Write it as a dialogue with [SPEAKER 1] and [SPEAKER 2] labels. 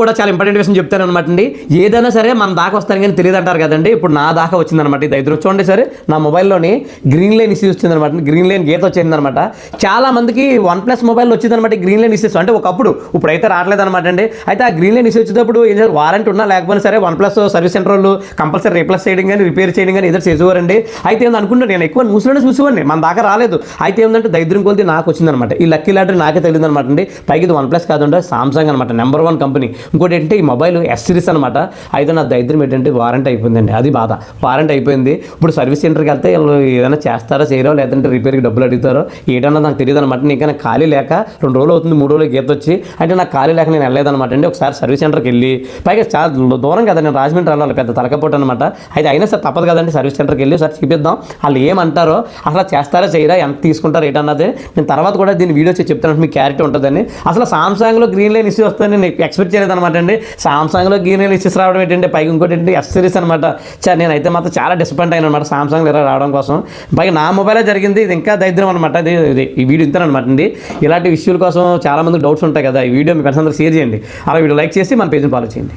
[SPEAKER 1] కూడా చాలా ఇంపార్టెంట్ విషయం చెప్తాను అనమాట అండి. ఏదైనా సరే మన దాకా వస్తాను కానీ తెలియదు అంటారు కదండి. ఇప్పుడు నా దాకా వచ్చిందనమాట ఇది. ఐదు చూడండి సరే నా మొబైల్లోని గ్రీన్ లైన్ ఇష్యూస్ వచ్చిందనమాట గ్రీన్ లైన్ గీత వచ్చిందనమాట చాలా మందికి వన్ ప్లస్ మొబైల్ వచ్చిందనమాట గ్రీన్ లైన్ ఇష్యూస్ అంటే ఒకప్పుడు ఇప్పుడు అయితే రావట్లేదు అనమాట అండి. అయితే ఆ గ్రీన్ లైన్ ఇష్యూ వచ్చేటప్పుడు ఏం చేస్తారు వారంటీ ఉన్నా లేకపోయినా సరే వన్ ప్లస్ సర్వీస్ సెంటర్ వాళ్ళు కంపల్సరీ రీప్లేస్ చేయడం కానీ రిపేర్ చేయడం కానీ ఏదో చేసేవారండి. అయితే ఏంది అనుకుంటే నేను ఎక్కువ న్యూస్లోనే చూసేవాడిని. మన దాకా రాలేదు. అయితే ఏంటంటే దరిద్రం కొలిది నాకు వచ్చిందనమాట ఈ లక్కీ లాటరీ నాకే తెలియదు అనమాట అండి. పైకి ఇది వన్ ప్లస్ కాదండి సామ్సంగ్ అనమాట నెంబర్ వన్ కంపెనీ ఇంకోటి ఏంటంటే ఈ మొబైల్ ఎస్ సిరీస్ అనమాట అయితే నా దరిద్రం ఏంటంటే వారంటీ అయిపోయిందండి. అది బాధ. వారంటీ అయిపోయింది. ఇప్పుడు సర్వీస్ సెంటర్కి వెళ్తే వీళ్ళు ఏదైనా చేస్తారో చేయరో లేదంటే రిపేర్కి డబ్బులు అడుగుతారో? ఏటన్నా నాకు తెలియదు అనమాట నీకు నాకు ఖాళీ లేక రెండు రోజులు అవుతుంది మూడు రోజులు గీత వచ్చి. అంటే నాకు ఖాళీ లేక నేను వెళ్ళలేదనమాట అండి ఒకసారి సర్వీస్ సెంటర్కి వెళ్ళి పైగా చాలా దూరం కదా నేను రాజమండ్రి వెళ్ళాలి పెద్ద తలకపోటు అనమాట అయితే అయినా సరే తప్పదు కదండి సర్వీస్ సెంటర్కి వెళ్ళి ఒకసారి చూపిద్దాం. వాళ్ళు ఏమంటారో అసలు చేస్తారా చేయరా ఎంత తీసుకుంటారో ఏంటన్నది. నేను తర్వాత కూడా దీని వీడియో చెప్తాను. మీకు క్లారిటీ ఉంటుందని. అసలు సామ్సంగ్లో గ్రీన్ లైన్ ఇష్యూ వస్తుందని నేను ఎక్స్పెక్ట్ చేయలేదు అనమాట అండి. సామ్సంగ్లో గ్రీన్ లైన్ ఇష్యూస్ రావడం ఏంటంటే పైకి ఇంకోటి ఏంటి ఎస్ సిరీస్ అనమాట చా నేనైతే మాత్రం చాలా డిసప్పాయింట్ అయిన అనమాట సామ్సంగ్లో ఇలా రావడం కోసం. పైగా నా మొబైలే జరిగింది ఇది ఇంకా దరిద్రం అనమాట ఇది ఈ వీడియో ఇంతనమాట అండి. ఇలాంటి ఇష్యూల కోసం చాలా మంది డౌట్స్ ఉంటాయి కదా ఈ వీడియో మీ ఫ్రెండ్స్ అందరూ షేర్ చేయండి. అలా వీడియో లైక్ చేసి మన పేజ్ని ఫాలో చేయండి.